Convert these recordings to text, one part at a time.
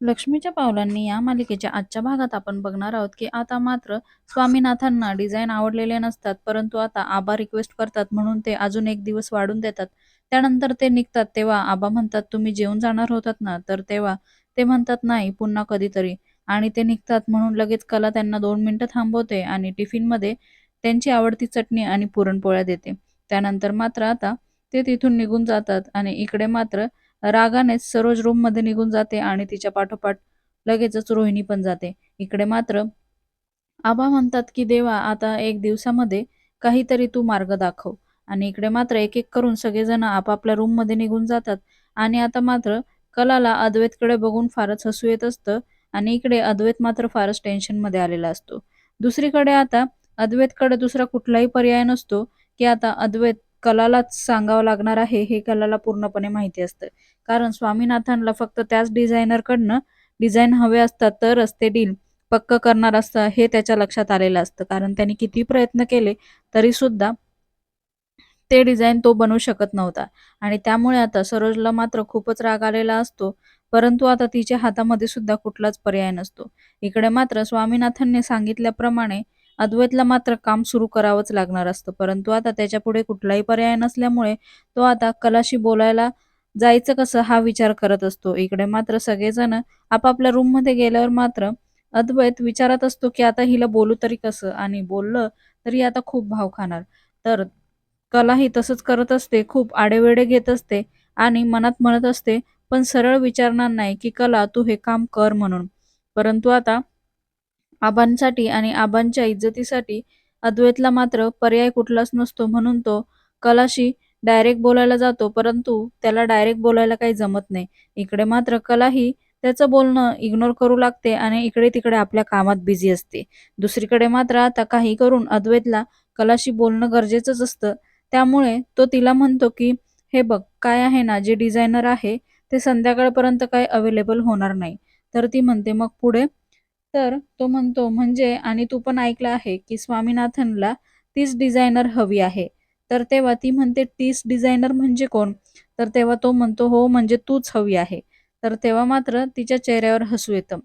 लक्ष्मीच्या पावलांनी या मालिकेच्या आजच्या भागात आपण बघणार आहोत की आता मात्र स्वामीनाथांना डिझाईन आवडलेले नसतात परंतु आता आबा रिक्वेस्ट करतात म्हणून ते अजून एक दिवस वाढून देतात. त्यानंतर ते निघतात तेव्हा आबा म्हणतात तुम्ही जेवून जाणार होतात ना? तर तेव्हा ते म्हणतात नाही पुन्हा कधीतरी. आणि ते निघतात म्हणून लगेच कला त्यांना दोन मिनिटं थांबवते आणि टिफिनमध्ये त्यांची आवडती चटणी आणि पुरणपोळ्या देते. त्यानंतर मात्र आता ते तिथून निघून जातात आणि इकडे मात्र रागानेच सरोज रूममध्ये निघून जाते आणि तिच्या पाठोपाठ लगेचच रोहिणी पण जाते. इकडे मात्र आबा म्हणतात की देवा आता एक दिवसामध्ये काहीतरी तू मार्ग दाखव. आणि इकडे मात्र एक एक करून सगळेजण आपापल्या रूममध्ये निघून जातात. आणि आता मात्र कलाला अद्वैतकडे बघून फारच हसू येत असतं आणि इकडे अद्वैत मात्र फारच टेन्शनमध्ये आलेला असतो. दुसरीकडे आता अद्वैतकडे दुसरा कुठलाही पर्याय नसतो की आता अद्वैत कलालाच सांगावं लागणार आहे हे कलाला पूर्णपणे माहिती असतं. कारण स्वामीनाथनला फक्त त्याच डिझायनरकडनं डिझाईन हवे असतात तरच ते डील पक्क करणार असतं हे त्याच्या लक्षात आलेलं असतं. कारण त्यांनी किती प्रयत्न केले तरी सुद्धा ते डिझाईन तो बनवू शकत नव्हता. आणि त्यामुळे आता सरोजला मात्र खूपच राग आलेला असतो. परंतु आता तिच्या हातामध्ये सुद्धा कुठलाच पर्याय नसतो. इकडे मात्र स्वामीनाथनने सांगितल्याप्रमाणे अद्वैतला मात्र काम सुरू करावंच लागणार असतं. परंतु आता त्याच्या पुढे कुठलाही पर्याय नसल्यामुळे तो आता कलाशी बोलायला जायचं कसं हा विचार करत असतो. इकडे मात्र सगळेजण आपापल्या रूममध्ये गेल्यावर मात्र अद्वैत विचारत असतो की आता हिला बोलू तरी कसं? आणि बोललं तरी आता खूप भाव खाणार. तर कलाही तसंच करत असते खूप आडेवेडे घेत असते आणि मनात म्हणत असते पण सरळ विचारणार नाही की कला तू हे काम कर म्हणून. परंतु आता आबांसाठी आणि आबांच्या इज्जतीसाठी अद्वैतला मात्र पर्याय कुठलाच नसतो म्हणून तो कलाशी डायरेक्ट बोलायला जातो परंतु त्याला डायरेक्ट बोलायला काही जमत नाही. इकडे मात्र कलाही त्याचं बोलणं इग्नोर करू लागते आणि इकडे तिकडे आपल्या कामात बिझी असते. दुसरीकडे मात्र आता काही करून अद्वैतला कलाशी बोलणं गरजेचंच असतं. त्यामुळे तो तिला म्हणतो की हे बघ काय आहे ना जे डिझायनर आहे ते संध्याकाळपर्यंत काही अवेलेबल होणार नाही. तर ती म्हणते मग पुढे तर तो म्हणतो म्हणजे आणि तू पण ऐकलं आहे की स्वामीनाथनला तीच डिझायनर हवी आहे. तर तेव्हा ती म्हणते तीच डिझायनर म्हणजे कोण? तर तेव्हा तो म्हणतो हो म्हणजे तूच हवी आहे. तर तेव्हा मात्र तिच्या चेहऱ्यावर हसू येतं.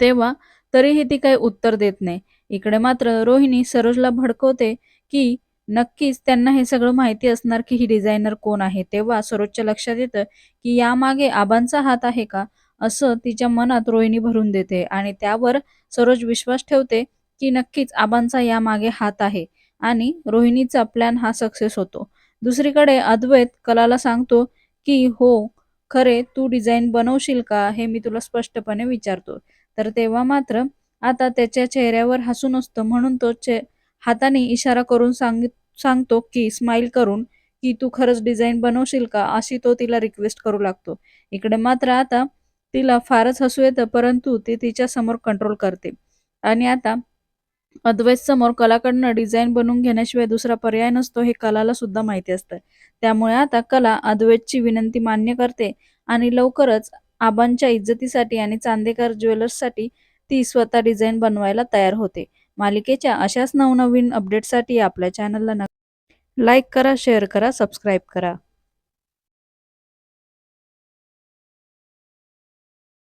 तेव्हा तरीही ती काही उत्तर देत नाही. इकडे मात्र रोहिणी सरोजला भडकवते की नक्कीच त्यांना हे सगळं माहिती असणार की ही डिझायनर कोण आहे. तेव्हा सरोजच्या लक्षात येतं की यामागे आबांचा हात आहे का? असं तिच्या मनात रोहिणी भरून देते आणि त्यावर सरोज विश्वास ठेवते की नक्कीच आबांचा यामागे हात आहे आणि रोहिणीचा प्लॅन हा सक्सेस होतो. दुसरीकडे अद्वैत कलाला सांगतो की हो खरे तू डिझाईन बनवशील का हे मी तुला स्पष्टपणे विचारतो. तर तेव्हा मात्र आता त्याच्या चेहऱ्यावर हसून असतं. म्हणून तो चे हाताने इशारा करून सांग सांगतो की स्माईल करून की तू खरंच डिझाईन बनवशील का? अशी तो तिला रिक्वेस्ट करू लागतो. इकडे मात्र आता तिला फारच हसू येतं परंतु ती तिच्या समोर कंट्रोल करते. आणि आता अद्वैत समोर कलाकडनं डिझाईन बनवून घेण्याशिवाय दुसरा पर्याय नसतो हे कलाला सुद्धा माहिती असतं. त्यामुळे आता कला अद्वैतची विनंती मान्य करते आणि लवकरच आबांच्या इज्जतीसाठी आणि चांदेकर ज्वेलर्ससाठी ती स्वतः डिझाईन बनवायला तयार होते. मालिकेच्या अशाच नवनवीन अपडेटसाठी आपल्या चॅनलला लाईक करा शेअर करा सबस्क्राईब करा.